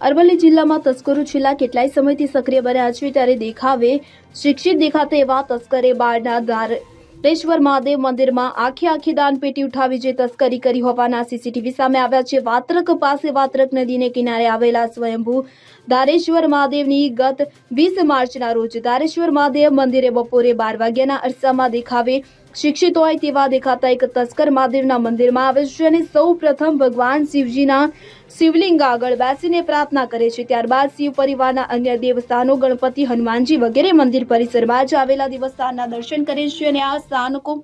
અરવલ્લી જિલ્લામાં તસ્કરો છેલ્લા કેટલાય સમયથી સક્રિય બન્યા છે ત્યારે દેખાવે, શિક્ષિત દેખાતા એવા તસ્કરે બાળના ધારેશ્વર મહાદેવ મંદિરમાં આખી આખી દાન પેટી ઉઠાવી જે તસ્કરી કરી હોવાના સીસીટીવી સામે આવ્યા છે. વાત્રક પાસે વાત્રક નદીને કિનારે આવેલા સ્વયંભૂ ધારેશ્વર મહાદેવની ગત વીસ માર્ચના રોજ ધારેશ્વર મહાદેવ મંદિરે બપોરે બાર વાગ્યાના અરસામાં દેખાવે શિક્ષિત હોય તેવા દેખાતા એક તસ્કર મહાદેવના મંદિરમાં આવે છે અને સૌ પ્રથમ ભગવાન શિવજીના શિવલિંગ આગળ બેસીને પ્રાર્થના કરે છે. ત્યારબાદ શિવ પરિવારના અન્ય દેવસ્થાનો ગણપતિ હનુમાનજી વગેરે મંદિર પરિસરમાં જ આવેલા દેવસ્થાનના દર્શન કરે છે અને આ સ્થાનકો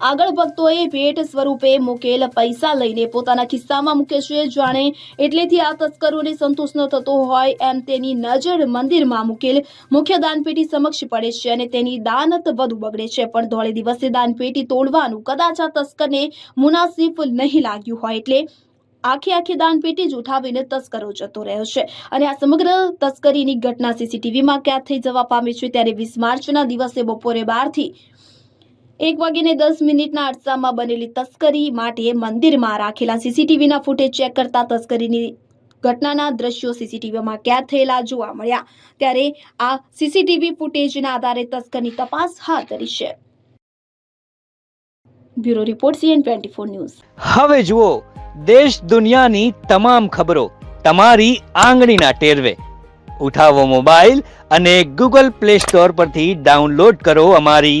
આગળ ભક્તોએ ભેટ સ્વરૂપે મૂકેલ પૈસા લઈને પોતાના ખિસ્સામાં મૂકે છે. જાણે એટલેથી આ તસ્કરોને સંતોષ ન થતો હોય એમ તેની નજર મંદિરમાં મૂકેલ મુખ્ય દાનપેટી સમક્ષ પડે છે અને તેની દાનત વધુ બગડે છે. પણ ધોળે દિવસે દાનપેટી તોડવાનું કદાચ આ તસ્કરને મુનાસિફ નહીં લાગ્યું હોય એટલે આખી આખી દાનપેટી જ ઉઠાવીને તસ્કરો જતો રહ્યો છે. અને આ સમગ્ર તસ્કરીની ઘટના સીસીટીવીમાં ક્યાં થઈ જવા પામી છે. ત્યારે વીસ માર્ચના દિવસે બપોરે બારથી એક વાગીને દસ મિનિટના અરસામાં બનેલી તસ્કરી માટે મંદિરમાં રાખેલા સીસીટીવીના ફૂટેજ ચેક કરતા તસ્કરીની ઘટનાના દ્રશ્યો સીસીટીવીમાં કેદ થયેલા જોવા મળ્યા. ત્યારે આ સીસીટીવી ફૂટેજના આધારે તસ્કરની તપાસ હાથ ધરી છે. Bureau report CN twenty news. હવે જુઓ, દેશ દુનિયાની તમામ ખબરો તમારી આંગળીના ટેરવે. ઉઠાવો મોબાઈલ અને ગૂગલ પ્લે સ્ટોર પરથી ડાઉનલોડ કરો અમારી